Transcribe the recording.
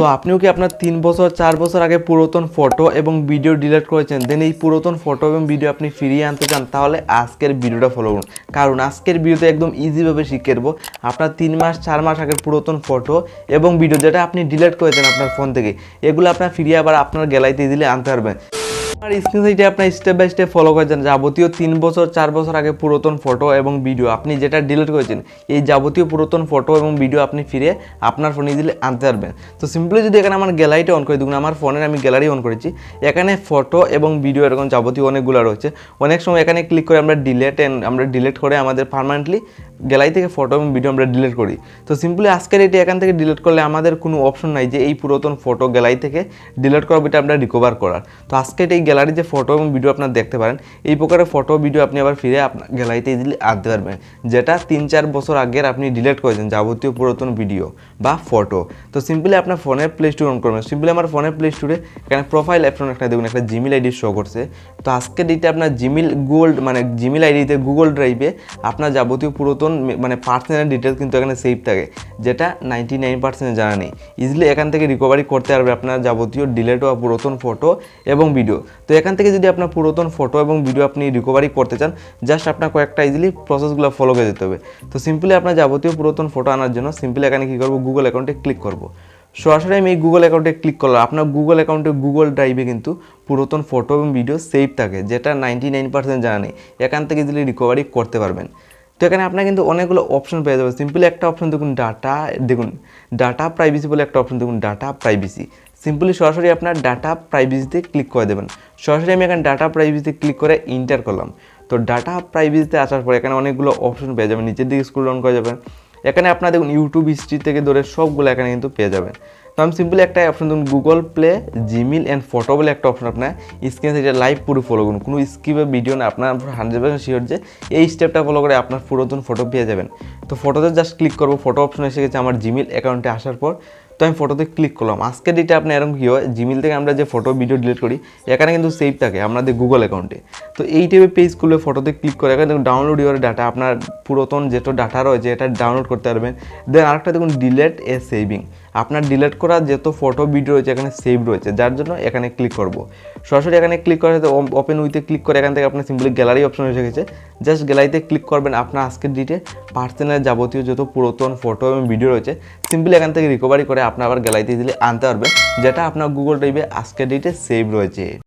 So আপনিও কি আপনার তিন বছর, চার বছর আগে পুরাতন ফটো এবং ভিডিও ডিলিট করেছেন? দেন এই পুরাতন ফটো এবং ভিডিও আপনি ফিরিয়ে আনতে চান, তাহলে আজকের ভিডিওটা ফলো করুন। কারণ আজকের ভিডিওতে একদম ইজিভাবে শিখে দেবো আপনার তিন মাস, চার মাস আগের পুরাতন ফটো এবং ভিডিও যেটা আপনি ডিলিট করেছেন আপনার ফোন থেকে, এগুলো আপনার ফিরিয়ে আবার আপনার গ্যালারিতে দিলে আনতে পারবেন। আর স্ক্রিন সাইটে আপনার স্টেপ বাই স্টেপ ফলো করে করেছেন যাবতীয় তিন বছর, চার বছর আগে পুরাতন ফটো এবং ভিডিও আপনি যেটা ডিলিট করেছেন, এই যাবতীয় পুরাতন ফটো এবং ভিডিও আপনি ফিরে আপনার ফোনে দিলে আনতে পারবেন। তো সিম্পলি যদি এখানে আমার গ্যালারিটা অন করে দেখুন আমার ফোনের আমি গ্যালারি অন করেছি, এখানে ফটো এবং ভিডিও এরকম যাবতীয় অনেকগুলো রয়েছে। অনেক সময় এখানে ক্লিক করে আমরা ডিলেট আমরা ডিলিট করে আমাদের পারমানেন্টলি গ্যালারি থেকে ফটো এবং ভিডিও আমরা ডিলিট করি। তো সিম্পলি আজকের এটি এখান থেকে ডিলিট করলে আমাদের কোনো অপশন নাই যে এই পুরাতন ফটো গ্যালারি থেকে ডিলিট করার এটা আমরা রিকভার করার। তো আজকে এই গ্যালারি যে ফটো এবং ভিডিও আপনারা দেখতে পারেন, এই প্রকারের ফটো ভিডিও আপনি আবার ফিরে আপনার গ্যালারিতে ইজিলি আনতে পারবেন, যেটা তিন চার বছর আগের আপনি ডিলিট করেছেন যাবতীয় পুরাতন ভিডিও বা ফটো তো সিম্পলি আপনার ফোনের প্লে স্টোর অন করবেন। সিম্পলি আমার ফোনের প্লে স্টোরে এখানে প্রোফাইল অপশন একটা দেখুন, একটা জিমেল আইডি শো করছে। তো আজকে ডেটে আপনার জিমেল গুগল মানে জিমেল আইডিতে গুগল ড্রাইভে আপনার যাবতীয় পুরাতন মানে পার্সোনাল ডিটেলস কিন্তু এখানে সেভ থাকে, যেটা নাইনটি নাইন পার্সেন্ট জানা নেই। ইজিলি এখান থেকে রিকভারি করতে পারবে আপনার যাবতীয় ডিলেট হওয়া পুরাতন ফটো এবং ভিডিও তো এখান থেকে যদি আপনার পুরাতন ফটো এবং ভিডিও আপনি রিকভারি করতে চান জাস্ট আপনার কয়েকটা ইজিলি প্রসেসগুলো ফলো করে যেতে হবে। তো সিম্পলি আপনার যাবতীয় পুরাতন ফটো আনার জন্য সিম্পলি এখানে কী করব? গুগল অ্যাকাউন্টে ক্লিক করব। সরাসরি আমি এই গুগল অ্যাকাউন্টে ক্লিক করলাম। আপনার গুগল অ্যাকাউন্টে গুগল ড্রাইভে কিন্তু পুরাতন ফটো এবং ভিডিও সেভ থাকে, যেটা নাইনটি নাইন পার্সেন্ট জানা নেই। এখান থেকে ইজিলি রিকভারি করতে পারবেন। তো এখানে আপনার কিন্তু অনেকগুলো অপশন পেয়ে যাবে সিম্পলি একটা অপশন দেখুন ডাটা দেখুন ডাটা প্রাইভেসি বলে একটা অপশন দেখুন ডাটা প্রাইভেসি সিম্পলি সরাসরি আপনার ডাটা প্রাইভেসিতে ক্লিক করে দেবেন। সরাসরি আমি এখানে ডাটা প্রাইভেসিতে ক্লিক করে ইন্টার করলাম। তো ডাটা প্রাইভেসিতে আসার পর এখানে অনেকগুলো অপশন পেয়ে যাবেন। নিচের দিকে স্ক্রল ডাউন করে যাবেন। এখানে আপনার দেখুন ইউটিউব হিস্ট্রি থেকে ধরে সবগুলো এখানে কিন্তু পেয়ে যাবেন। তো আমি সিম্পলি একটা অপশন দেখুন Google play Gmail and photo বলে একটা অপশন আপনার স্ক্রিন থেকে লাইভ পুরো ফলো করুন। কোনো স্কিপে ভিডিও না, আপনার হান্ড্রেড পার্সেন্ট শিওর যে এই স্টেপটা ফলো করে আপনার পুরাতন ফটো পেয়ে যাবেন। তো ফটোতে জাস্ট ক্লিক করব। ফটো অপশন এসে গেছে আমার জিমেল অ্যাকাউন্টে আসার পর। তো আমি ফটোতে ক্লিক করলাম। আজকের ডেটে আপনি এরকম কী হয়? জিমেল থেকে আমরা যে ফটো ভিডিও ডিলিট করি, এখানে কিন্তু সেভ থাকে আপনাদের গুগল অ্যাকাউন্টে তো এই টাইপের পেজ খুলে ফটোতে ক্লিক করে, এখানে দেখুন ডাউনলোড ইউর ডাটা আপনার পুরাতন যেটা ডাটা রয়েছে, এটা ডাউনলোড করতে পারবেন। দেন আরেকটা দেখুন ডিলেট এ সেভিং আপনার ডিলেট করা যেত ফটো ভিডিও রয়েছে, এখানে সেভ রয়েছে, যার জন্য এখানে ক্লিক করব। সরাসরি এখানে ক্লিক করে ওপেন উইথে ক্লিক করে এখান থেকে আপনার সিম্পলি গ্যালারি অপশন এসে গেছে। জাস্ট গ্যালারিতে ক্লিক করবেন আপনার আজকের ডিটে পার্সোনাল যাবতীয় যত পুরাতন ফটো এবং ভিডিও রয়েছে সিম্পলি এখান থেকে রিকভারি করে আপনার আবার গ্যালারিতে দিলে আনতে পারবেন, যেটা আপনার গুগল ড্রাইভে আজকের ডেটে সেভ রয়েছে।